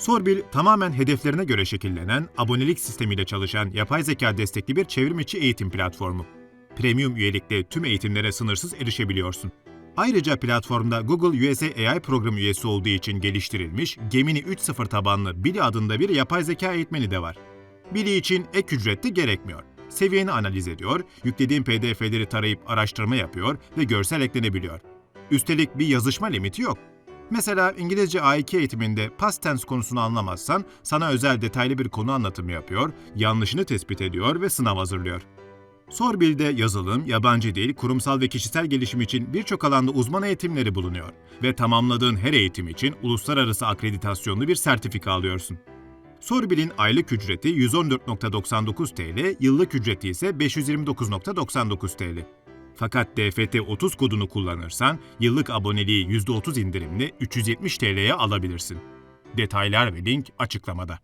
Sorbil tamamen hedeflerine göre şekillenen, abonelik sistemiyle çalışan yapay zeka destekli bir çevrimiçi eğitim platformu. Premium üyelikle tüm eğitimlere sınırsız erişebiliyorsun. Ayrıca platformda Google USA AI programı üyesi olduğu için geliştirilmiş Gemini 3.0 tabanlı Billy adında bir yapay zeka eğitmeni de var. Billy için ek ücret de gerekmiyor. Seviyeni analiz ediyor, yüklediğin PDF'leri tarayıp araştırma yapıyor ve görsel eklenebiliyor. Üstelik bir yazışma limiti yok. Mesela İngilizce A2 eğitiminde past tense konusunu anlamazsan sana özel detaylı bir konu anlatımı yapıyor, yanlışını tespit ediyor ve sınav hazırlıyor. Sorbil'de yazılım, yabancı dil, kurumsal ve kişisel gelişim için birçok alanda uzman eğitimleri bulunuyor ve tamamladığın her eğitim için uluslararası akreditasyonlu bir sertifika alıyorsun. Sorbil'in aylık ücreti 114.99 TL, yıllık ücreti ise 529.99 TL. Fakat DFT 30 kodunu kullanırsan yıllık aboneliği %30 indirimli 370 TL'ye alabilirsin. Detaylar ve link açıklamada.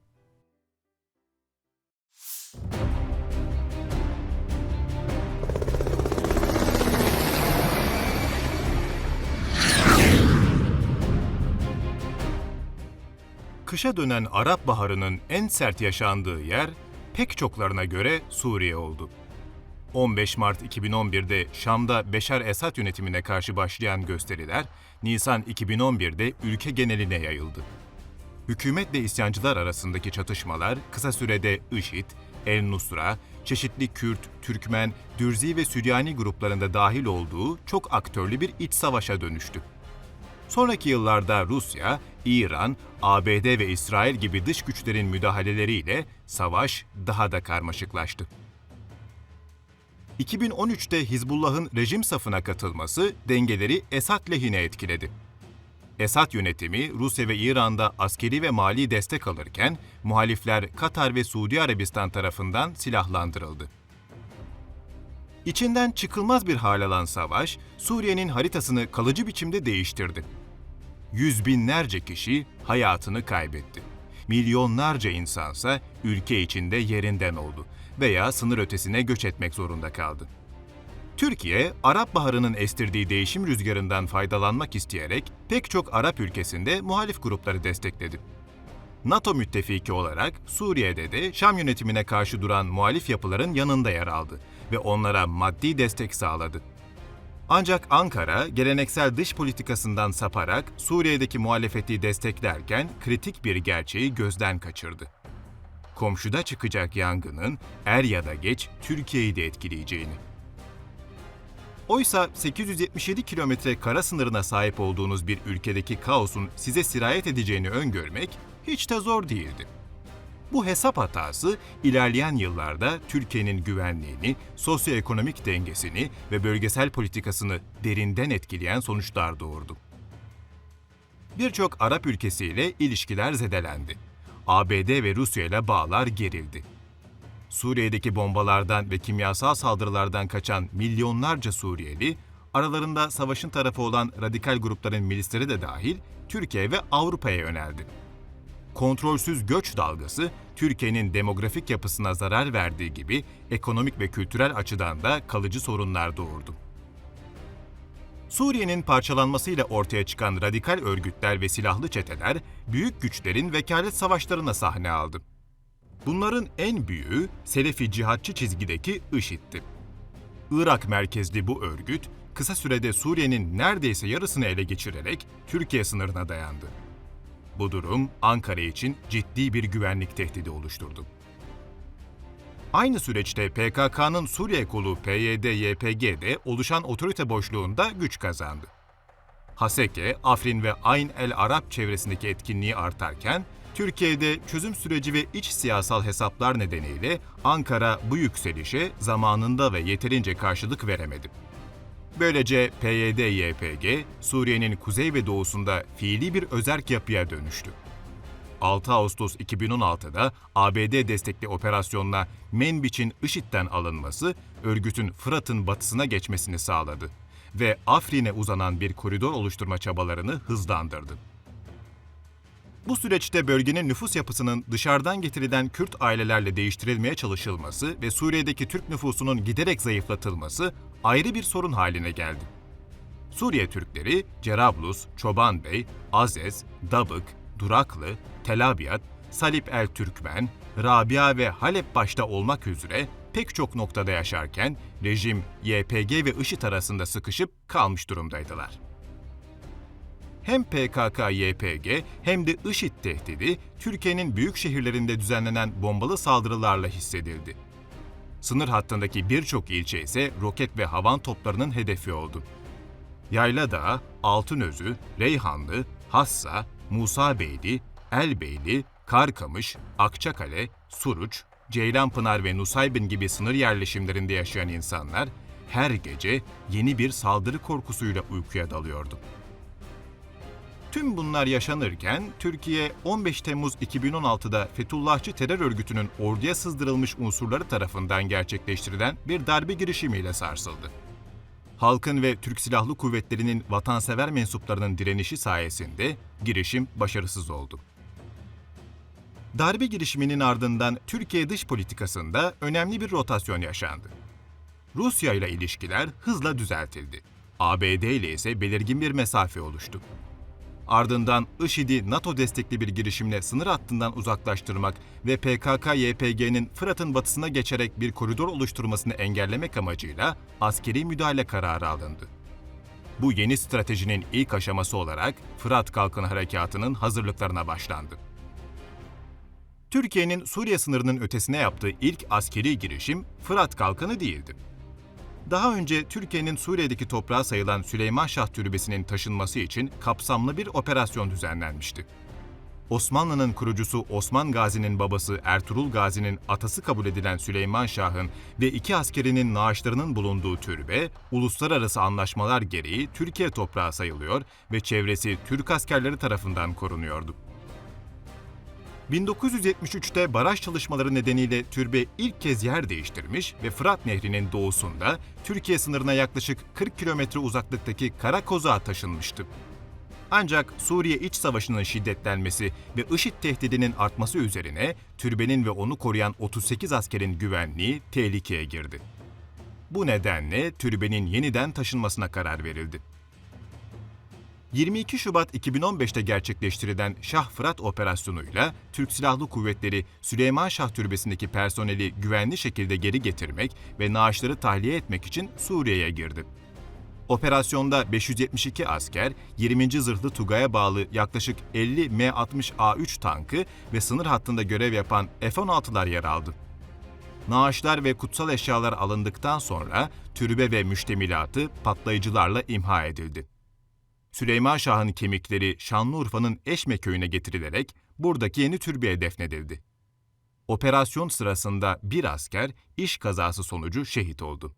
Kışa dönen Arap Baharı'nın en sert yaşandığı yer pek çoklarına göre Suriye oldu. 15 Mart 2011'de Şam'da Beşar Esad yönetimine karşı başlayan gösteriler, Nisan 2011'de ülke geneline yayıldı. Hükümetle isyancılar arasındaki çatışmalar kısa sürede IŞİD, El Nusra, çeşitli Kürt, Türkmen, Dürzi ve Süryani gruplarında dahil olduğu çok aktörlü bir iç savaşa dönüştü. Sonraki yıllarda Rusya, İran, ABD ve İsrail gibi dış güçlerin müdahaleleriyle savaş daha da karmaşıklaştı. 2013'te Hizbullah'ın rejim safına katılması dengeleri Esad lehine etkiledi. Esad yönetimi Rusya ve İran'da askeri ve mali destek alırken muhalifler Katar ve Suudi Arabistan tarafından silahlandırıldı. İçinden çıkılmaz bir hal alan savaş, Suriye'nin haritasını kalıcı biçimde değiştirdi. Yüz binlerce kişi hayatını kaybetti. Milyonlarca insansa ülke içinde yerinden oldu veya sınır ötesine göç etmek zorunda kaldı. Türkiye, Arap Baharı'nın estirdiği değişim rüzgarından faydalanmak isteyerek pek çok Arap ülkesinde muhalif grupları destekledi. NATO müttefiki olarak Suriye'de de Şam yönetimine karşı duran muhalif yapıların yanında yer aldı ve onlara maddi destek sağladı. Ancak Ankara, geleneksel dış politikasından saparak Suriye'deki muhalefeti desteklerken kritik bir gerçeği gözden kaçırdı. Komşuda çıkacak yangının er ya da geç Türkiye'yi de etkileyeceğini. Oysa 877 kilometre kara sınırına sahip olduğunuz bir ülkedeki kaosun size sirayet edeceğini öngörmek hiç de zor değildi. Bu hesap hatası ilerleyen yıllarda Türkiye'nin güvenliğini, sosyoekonomik dengesini ve bölgesel politikasını derinden etkileyen sonuçlar doğurdu. Birçok Arap ülkesiyle ilişkiler zedelendi. ABD ve Rusya ile bağlar gerildi. Suriye'deki bombalardan ve kimyasal saldırılardan kaçan milyonlarca Suriyeli, aralarında savaşın tarafı olan radikal grupların milisleri de dahil Türkiye ve Avrupa'ya yöneldi kontrolsüz göç dalgası Türkiye'nin demografik yapısına zarar verdiği gibi ekonomik ve kültürel açıdan da kalıcı sorunlar doğurdu. Suriye'nin parçalanmasıyla ortaya çıkan radikal örgütler ve silahlı çeteler büyük güçlerin vekalet savaşlarına sahne aldı. Bunların en büyüğü Selefi cihatçı çizgideki IŞİD'ti. Irak merkezli bu örgüt kısa sürede Suriye'nin neredeyse yarısını ele geçirerek Türkiye sınırına dayandı. Bu durum Ankara için ciddi bir güvenlik tehdidi oluşturdu. Aynı süreçte PKK'nın Suriye kolu PYD-YPG de oluşan otorite boşluğunda güç kazandı. Haseke, Afrin ve Ayn el Arap çevresindeki etkinliği artarken, Türkiye'de çözüm süreci ve iç siyasal hesaplar nedeniyle Ankara bu yükselişe zamanında ve yeterince karşılık veremedi. Böylece PYD-YPG, Suriye'nin kuzey ve doğusunda fiili bir özerk yapıya dönüştü. 6 Ağustos 2016'da ABD destekli operasyonla Menbiç'in IŞİD'den alınması, örgütün Fırat'ın batısına geçmesini sağladı ve Afrin'e uzanan bir koridor oluşturma çabalarını hızlandırdı. Bu süreçte bölgenin nüfus yapısının dışarıdan getirilen Kürt ailelerle değiştirilmeye çalışılması ve Suriye'deki Türk nüfusunun giderek zayıflatılması ayrı bir sorun haline geldi. Suriye Türkleri Cerablus, Çobanbey, Azez, Dabık, Duraklı, Tel Abyad, Salip el Türkmen, Rabia ve Halep başta olmak üzere pek çok noktada yaşarken rejim YPG ve IŞİD arasında sıkışıp kalmış durumdaydılar. Hem PKK-YPG hem de IŞİD tehdidi Türkiye'nin büyük şehirlerinde düzenlenen bombalı saldırılarla hissedildi. Sınır hattındaki birçok ilçe ise roket ve havan toplarının hedefi oldu. Yayladağ, Altınözü, Reyhanlı, Hassa, Musabeyli, Elbeyli, Karkamış, Akçakale, Suruç, Ceylanpınar ve Nusaybin gibi sınır yerleşimlerinde yaşayan insanlar her gece yeni bir saldırı korkusuyla uykuya dalıyordu. Tüm bunlar yaşanırken Türkiye 15 Temmuz 2016'da Fethullahçı terör örgütünün orduya sızdırılmış unsurları tarafından gerçekleştirilen bir darbe girişimiyle sarsıldı. Halkın ve Türk Silahlı Kuvvetleri'nin vatansever mensuplarının direnişi sayesinde girişim başarısız oldu. Darbe girişiminin ardından Türkiye dış politikasında önemli bir rotasyon yaşandı. Rusya ile ilişkiler hızla düzeltildi. ABD ile ise belirgin bir mesafe oluştu. Ardından IŞİD'i NATO destekli bir girişimle sınır hattından uzaklaştırmak ve PKK-YPG'nin Fırat'ın batısına geçerek bir koridor oluşturmasını engellemek amacıyla askeri müdahale kararı alındı. Bu yeni stratejinin ilk aşaması olarak Fırat Kalkın Harekatı'nın hazırlıklarına başlandı. Türkiye'nin Suriye sınırının ötesine yaptığı ilk askeri girişim Fırat Kalkanı değildi. Daha önce Türkiye'nin Suriye'deki toprağı sayılan Süleyman Şah Türbesi'nin taşınması için kapsamlı bir operasyon düzenlenmişti. Osmanlı'nın kurucusu Osman Gazi'nin babası Ertuğrul Gazi'nin atası kabul edilen Süleyman Şah'ın ve iki askerinin naaşlarının bulunduğu türbe, uluslararası anlaşmalar gereği Türkiye toprağı sayılıyor ve çevresi Türk askerleri tarafından korunuyordu. 1973'te baraj çalışmaları nedeniyle türbe ilk kez yer değiştirmiş ve Fırat Nehri'nin doğusunda Türkiye sınırına yaklaşık 40 kilometre uzaklıktaki Karakozak'a taşınmıştı. Ancak Suriye İç Savaşı'nın şiddetlenmesi ve IŞİD tehdidinin artması üzerine türbenin ve onu koruyan 38 askerin güvenliği tehlikeye girdi. Bu nedenle türbenin yeniden taşınmasına karar verildi. 22 Şubat 2015'te gerçekleştirilen Şah Fırat operasyonuyla Türk Silahlı Kuvvetleri Süleyman Şah Türbesi'ndeki personeli güvenli şekilde geri getirmek ve naaşları tahliye etmek için Suriye'ye girdi. Operasyonda 572 asker, 20. Zırhlı Tugay'a bağlı yaklaşık 50 M-60A3 tankı ve sınır hattında görev yapan F-16'lar yer aldı. Naaşlar ve kutsal eşyalar alındıktan sonra türbe ve müştemilatı patlayıcılarla imha edildi. Süleyman Şah'ın kemikleri Şanlıurfa'nın Eşme köyüne getirilerek buradaki yeni türbeye defnedildi. Operasyon sırasında bir asker iş kazası sonucu şehit oldu.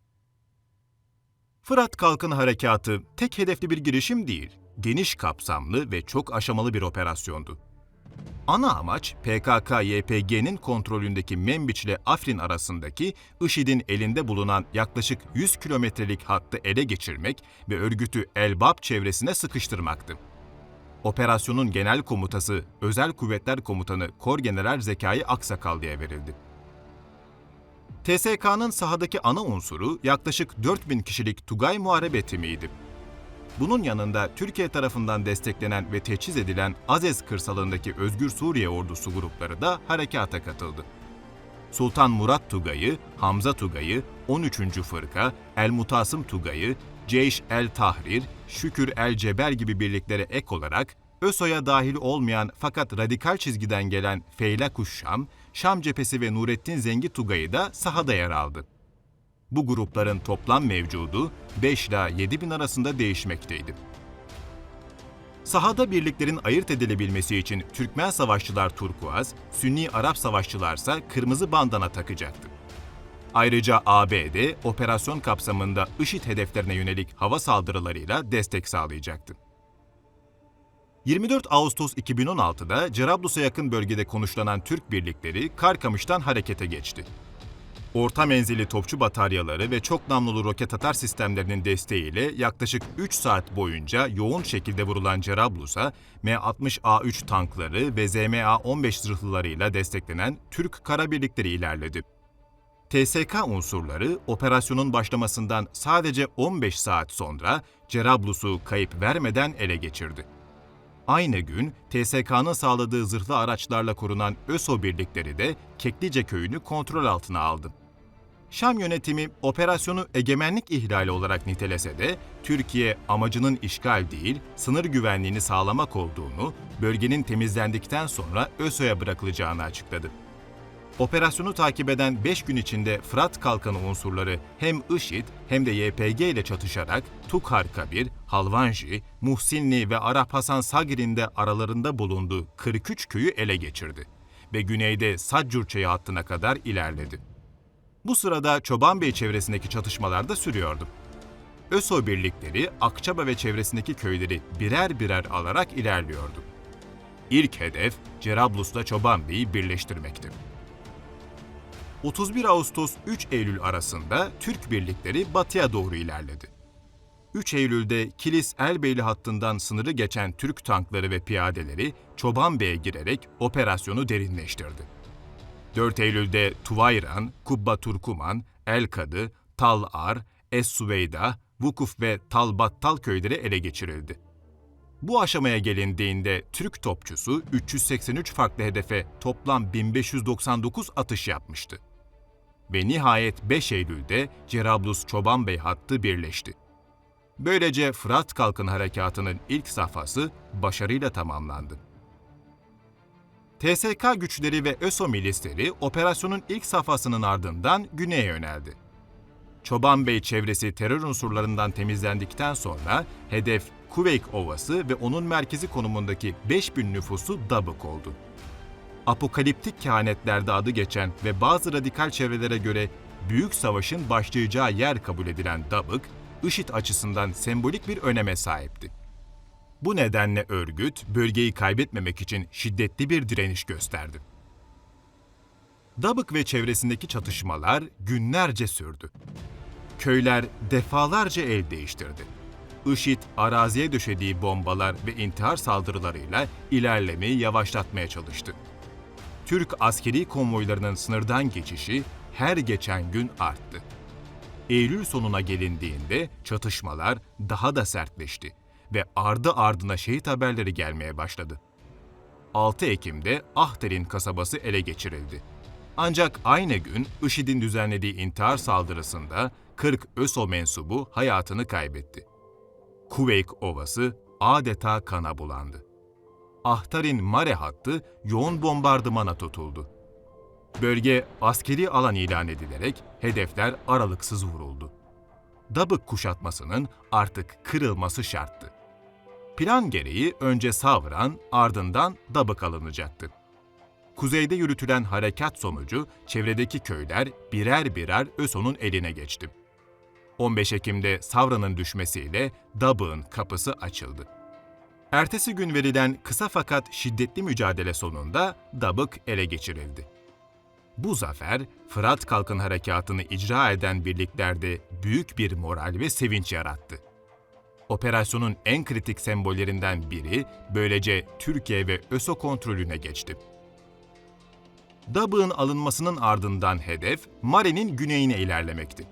Fırat Kalkın Harekatı tek hedefli bir girişim değil, geniş kapsamlı ve çok aşamalı bir operasyondu. Ana amaç PKK-YPG'nin kontrolündeki Membiç ile Afrin arasındaki IŞİD'in elinde bulunan yaklaşık 100 kilometrelik hattı ele geçirmek ve örgütü Elbap çevresine sıkıştırmaktı. Operasyonun genel komutası Özel Kuvvetler Komutanı Korgeneral Zekai Aksakallı'ya verildi. TSK'nın sahadaki ana unsuru yaklaşık 4000 kişilik Tugay Muharebe timiydi. Bunun yanında Türkiye tarafından desteklenen ve teçhiz edilen Azez kırsalındaki Özgür Suriye Ordusu grupları da harekata katıldı. Sultan Murat Tugayı, Hamza Tugayı, 13. Fırka, El Mutasım Tugayı, Ceyş El Tahrir, Şükür El Ceber gibi birliklere ek olarak ÖSO'ya dahil olmayan fakat radikal çizgiden gelen Feyla Kuşşam, Şam Cephesi ve Nurettin Zengi Tugayı da sahada yer aldı. Bu grupların toplam mevcudu 5 ila 7 bin arasında değişmekteydi. Sahada birliklerin ayırt edilebilmesi için Türkmen savaşçılar turkuaz, Sünni Arap savaşçılarsa kırmızı bandana takacaktı. Ayrıca ABD operasyon kapsamında IŞİD hedeflerine yönelik hava saldırılarıyla destek sağlayacaktı. 24 Ağustos 2016'da Cerablus'a yakın bölgede konuşlanan Türk birlikleri Karkamış'tan harekete geçti. Orta menzilli topçu bataryaları ve çok namlulu roket atar sistemlerinin desteğiyle yaklaşık 3 saat boyunca yoğun şekilde vurulan Cerablus'a M-60A3 tankları ve ZMA-15 zırhlılarıyla desteklenen Türk kara birlikleri ilerledi. TSK unsurları operasyonun başlamasından sadece 15 saat sonra Cerablus'u kayıp vermeden ele geçirdi. Aynı gün TSK'nın sağladığı zırhlı araçlarla korunan ÖSO birlikleri de Keklice köyünü kontrol altına aldı. Şam yönetimi operasyonu egemenlik ihlali olarak nitelese de Türkiye amacının işgal değil, sınır güvenliğini sağlamak olduğunu, bölgenin temizlendikten sonra ÖSO'ya bırakılacağını açıkladı. Operasyonu takip eden 5 gün içinde Fırat Kalkanı unsurları hem IŞİD hem de YPG ile çatışarak Tukhar Kabir, Halvanji, Muhsinli ve Arap Hasan Sagir'in de aralarında bulunduğu 43 köyü ele geçirdi ve güneyde Saccur Çayı hattına kadar ilerledi. Bu sırada Çoban Bey çevresindeki çatışmalar da sürüyordu. ÖSO birlikleri Akçaba ve çevresindeki köyleri birer birer alarak ilerliyordu. İlk hedef Cerablus'ta Çoban Bey'i birleştirmekti. 31 Ağustos 3 Eylül arasında Türk birlikleri batıya doğru ilerledi. 3 Eylül'de Kilis Elbeyli hattından sınırı geçen Türk tankları ve piyadeleri Çoban Bey'e girerek operasyonu derinleştirdi. 4 Eylül'de Tuvayran, Kubba Turkuman, El-Kadı, Tal-Ar, Es-Suveyda, Vukuf ve Tal-Battal köyleri ele geçirildi. Bu aşamaya gelindiğinde Türk topçusu 383 farklı hedefe toplam 1599 atış yapmıştı. Ve nihayet 5 Eylül'de Cerablus Çoban Bey hattı birleşti. Böylece Fırat Kalkın Harekatı'nın ilk safhası başarıyla tamamlandı. TSK güçleri ve ÖSO milisleri operasyonun ilk safhasının ardından güneye yöneldi. Çoban Bey çevresi terör unsurlarından temizlendikten sonra hedef Kuveyk Ovası ve onun merkezi konumundaki 5000 nüfusu Dabık oldu. Apokaliptik kehanetlerde adı geçen ve bazı radikal çevrelere göre büyük savaşın başlayacağı yer kabul edilen Dabık, IŞİD açısından sembolik bir öneme sahipti. Bu nedenle örgüt bölgeyi kaybetmemek için şiddetli bir direniş gösterdi. Dabık ve çevresindeki çatışmalar günlerce sürdü. Köyler defalarca el değiştirdi. IŞİD araziye döşediği bombalar ve intihar saldırılarıyla ilerlemeyi yavaşlatmaya çalıştı. Türk askeri konvoylarının sınırdan geçişi her geçen gün arttı. Eylül sonuna gelindiğinde çatışmalar daha da sertleşti ve ardı ardına şehit haberleri gelmeye başladı. 6 Ekim'de Ahter'in kasabası ele geçirildi. Ancak aynı gün IŞİD'in düzenlediği intihar saldırısında 40 ÖSO mensubu hayatını kaybetti. Kuveyk Ovası adeta kana bulandı. Ahtar'in Mare hattı yoğun bombardımana tutuldu. Bölge askeri alan ilan edilerek hedefler aralıksız vuruldu. Dabık kuşatmasının artık kırılması şarttı. Plan gereği önce Savran, ardından Dabık alınacaktı. Kuzeyde yürütülen harekat sonucu çevredeki köyler birer birer ÖSO'nun eline geçti. 15 Ekim'de Savran'ın düşmesiyle Dabık'ın kapısı açıldı. Ertesi gün verilen kısa fakat şiddetli mücadele sonunda Dabık ele geçirildi. Bu zafer, Fırat Kalkın Harekatı'nı icra eden birliklerde büyük bir moral ve sevinç yarattı. Operasyonun en kritik sembollerinden biri böylece Türkiye ve ÖSO kontrolüne geçti. Dabık'ın alınmasının ardından hedef Mare'nin güneyine ilerlemekti.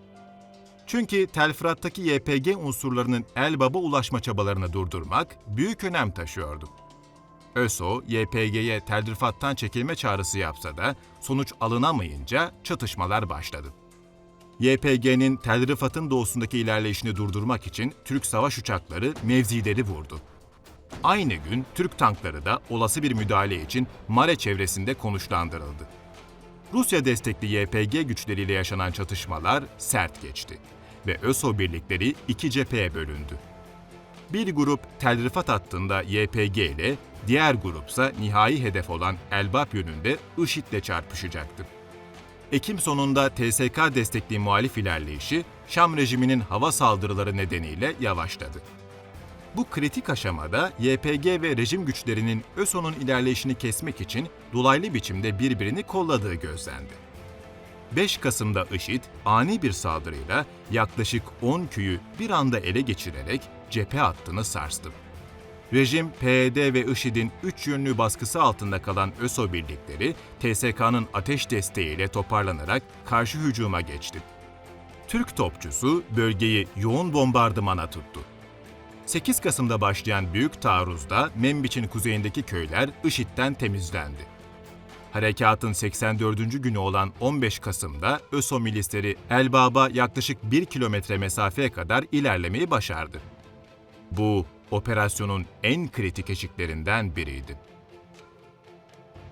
Çünkü Tel Fırat'taki YPG unsurlarının Elbab'a ulaşma çabalarını durdurmak büyük önem taşıyordu. ÖSO, YPG'ye Tel Rifat'tan çekilme çağrısı yapsa da sonuç alınamayınca çatışmalar başladı. YPG'nin Tel Rifat'ın doğusundaki ilerleyişini durdurmak için Türk savaş uçakları mevzileri vurdu. Aynı gün Türk tankları da olası bir müdahale için Mare çevresinde konuşlandırıldı. Rusya destekli YPG güçleriyle yaşanan çatışmalar sert geçti ve ÖSO birlikleri iki cepheye bölündü. Bir grup Tel Rifat hattında YPG ile, diğer grupsa nihai hedef olan Elbap yönünde IŞİD'le çarpışacaktı. Ekim sonunda TSK destekli muhalif ilerleyişi Şam rejiminin hava saldırıları nedeniyle yavaşladı. Bu kritik aşamada YPG ve rejim güçlerinin ÖSO'nun ilerleyişini kesmek için dolaylı biçimde birbirini kolladığı gözlendi. 5 Kasım'da IŞİD ani bir saldırıyla yaklaşık 10 köyü bir anda ele geçirerek cephe hattını sarstı. Rejim, PYD ve IŞİD'in üç yönlü baskısı altında kalan ÖSO birlikleri TSK'nın ateş desteğiyle toparlanarak karşı hücuma geçti. Türk topçusu bölgeyi yoğun bombardımana tuttu. 8 Kasım'da başlayan büyük taarruzda Membiç'in kuzeyindeki köyler IŞİD'den temizlendi. Harekatın 84. günü olan 15 Kasım'da ÖSO milisleri Elbab'a yaklaşık 1 kilometre mesafeye kadar ilerlemeyi başardı. Bu, operasyonun en kritik eşiklerinden biriydi.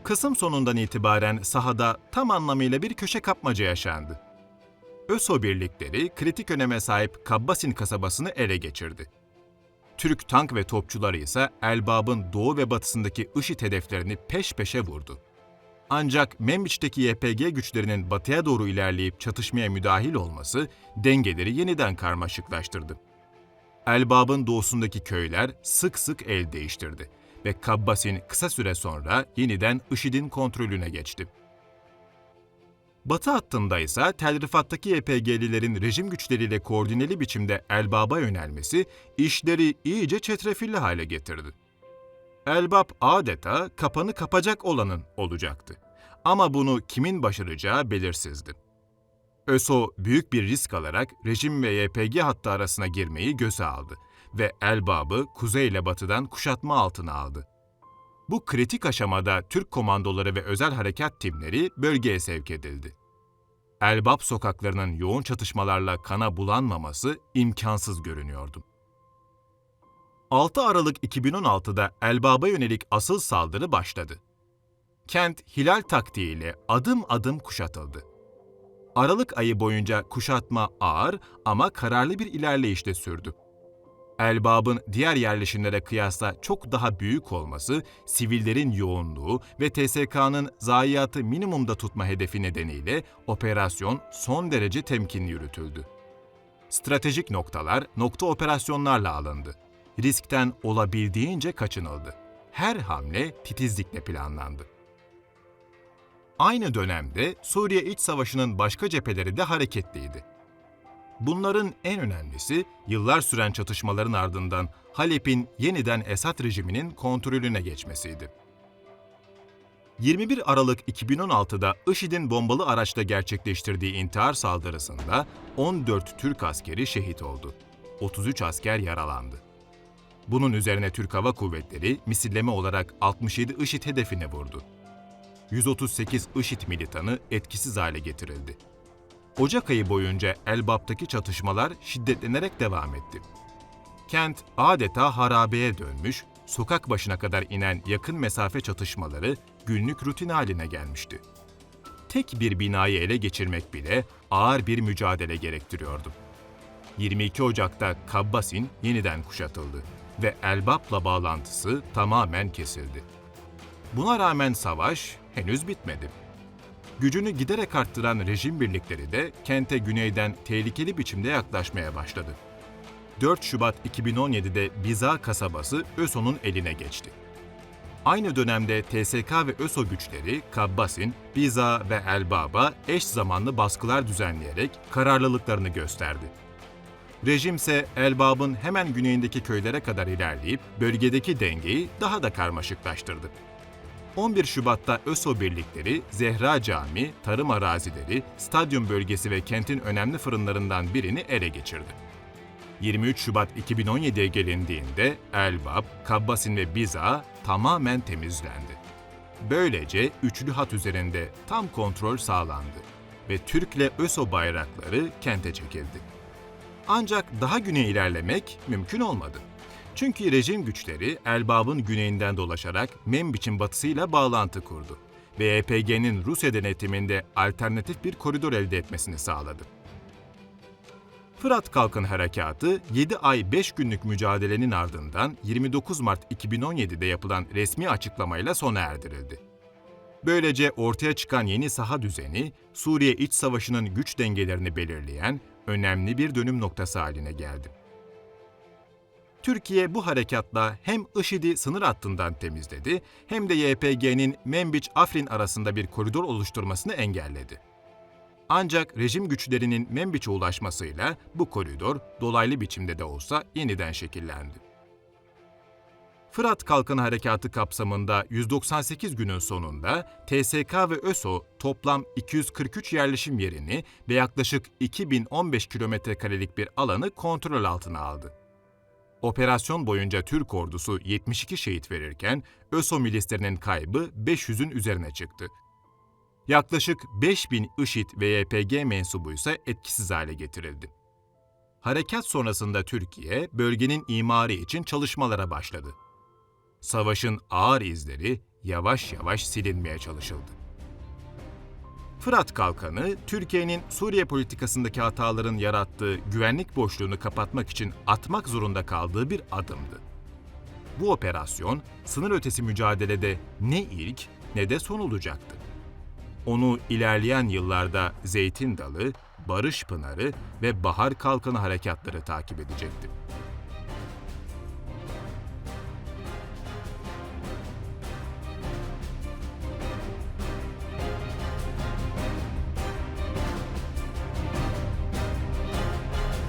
Kasım sonundan itibaren sahada tam anlamıyla bir köşe kapmaca yaşandı. ÖSO birlikleri kritik öneme sahip Kabbasin kasabasını ele geçirdi. Türk tank ve topçuları ise Elbab'ın doğu ve batısındaki IŞİD hedeflerini peş peşe vurdu. Ancak Membiç'teki YPG güçlerinin batıya doğru ilerleyip çatışmaya müdahil olması dengeleri yeniden karmaşıklaştırdı. Elbab'ın doğusundaki köyler sık sık el değiştirdi ve Kabbasin kısa süre sonra yeniden IŞİD'in kontrolüne geçti. Batı hattında ise Tel Rifat'taki YPG'lilerin rejim güçleriyle koordineli biçimde Elbab'a yönelmesi işleri iyice çetrefilli hale getirdi. Elbap adeta kapanı kapacak olanın olacaktı. Ama bunu kimin başaracağı belirsizdi. ÖSO büyük bir risk alarak rejim ve YPG hattı arasına girmeyi göze aldı ve Elbab'ı kuzey ile batıdan kuşatma altına aldı. Bu kritik aşamada Türk komandoları ve özel harekat timleri bölgeye sevk edildi. Elbap sokaklarının yoğun çatışmalarla kana bulanmaması imkansız görünüyordu. 6 Aralık 2016'da Elbab'a yönelik asıl saldırı başladı. Kent hilal taktiğiyle adım adım kuşatıldı. Aralık ayı boyunca kuşatma ağır ama kararlı bir ilerleyişte sürdü. Elbab'ın diğer yerleşimlere kıyasla çok daha büyük olması, sivillerin yoğunluğu ve TSK'nın zayiatı minimumda tutma hedefi nedeniyle operasyon son derece temkinli yürütüldü. Stratejik noktalar nokta operasyonlarla alındı. Riskten olabildiğince kaçınıldı. Her hamle titizlikle planlandı. Aynı dönemde Suriye İç Savaşı'nın başka cepheleri de hareketliydi. Bunların en önemlisi yıllar süren çatışmaların ardından Halep'in yeniden Esad rejiminin kontrolüne geçmesiydi. 21 Aralık 2016'da IŞİD'in bombalı araçla gerçekleştirdiği intihar saldırısında 14 Türk askeri şehit oldu. 33 asker yaralandı. Bunun üzerine Türk Hava Kuvvetleri misilleme olarak 67 IŞİD hedefine vurdu. 138 IŞİD militanı etkisiz hale getirildi. Ocak ayı boyunca Elbap'taki çatışmalar şiddetlenerek devam etti. Kent adeta harabeye dönmüş, sokak başına kadar inen yakın mesafe çatışmaları günlük rutin haline gelmişti. Tek bir binayı ele geçirmek bile ağır bir mücadele gerektiriyordu. 22 Ocak'ta Kabbasin yeniden kuşatıldı ve Elbap'la bağlantısı tamamen kesildi. Buna rağmen savaş henüz bitmedi. Gücünü giderek arttıran rejim birlikleri de kente güneyden tehlikeli biçimde yaklaşmaya başladı. 4 Şubat 2017'de Biza kasabası ÖSO'nun eline geçti. Aynı dönemde TSK ve ÖSO güçleri Kabbasin, Biza ve Elbab'a eş zamanlı baskılar düzenleyerek kararlılıklarını gösterdi. Rejim ise Elbab'ın hemen güneyindeki köylere kadar ilerleyip bölgedeki dengeyi daha da karmaşıklaştırdı. 11 Şubat'ta ÖSO birlikleri Zehra Camii, tarım arazileri, stadyum bölgesi ve kentin önemli fırınlarından birini ele geçirdi. 23 Şubat 2017'ye gelindiğinde Elbap, Kabbasin ve Biza tamamen temizlendi. Böylece üçlü hat üzerinde tam kontrol sağlandı ve Türk'le ÖSO bayrakları kente çekildi. Ancak daha güneye ilerlemek mümkün olmadı. Çünkü rejim güçleri Elbab'ın güneyinden dolaşarak Membiç'in batısıyla bağlantı kurdu ve EPG'nin Rusya denetiminde alternatif bir koridor elde etmesini sağladı. Fırat Kalkın Harekatı 7 ay 5 günlük mücadelenin ardından 29 Mart 2017'de yapılan resmi açıklamayla sona erdirildi. Böylece ortaya çıkan yeni saha düzeni, Suriye İç Savaşı'nın güç dengelerini belirleyen önemli bir dönüm noktası haline geldi. Türkiye bu harekatla hem IŞİD'i sınır hattından temizledi hem de YPG'nin Membiç-Afrin arasında bir koridor oluşturmasını engelledi. Ancak rejim güçlerinin Membiç'e ulaşmasıyla bu koridor dolaylı biçimde de olsa yeniden şekillendi. Fırat Kalkın Harekatı kapsamında 198 günün sonunda TSK ve ÖSO toplam 243 yerleşim yerini ve yaklaşık 2015 kilometre karelik bir alanı kontrol altına aldı. Operasyon boyunca Türk ordusu 72 şehit verirken ÖSO milislerinin kaybı 500'ün üzerine çıktı. Yaklaşık 5000 IŞİD ve YPG mensubu ise etkisiz hale getirildi. Harekat sonrasında Türkiye, bölgenin imarı için çalışmalara başladı. Savaşın ağır izleri yavaş yavaş silinmeye çalışıldı. Fırat Kalkanı, Türkiye'nin Suriye politikasındaki hataların yarattığı güvenlik boşluğunu kapatmak için atmak zorunda kaldığı bir adımdı. Bu operasyon, sınır ötesi mücadelede ne ilk ne de son olacaktı. Onu ilerleyen yıllarda Zeytin Dalı, Barış Pınarı ve Bahar Kalkanı harekatları takip edecekti.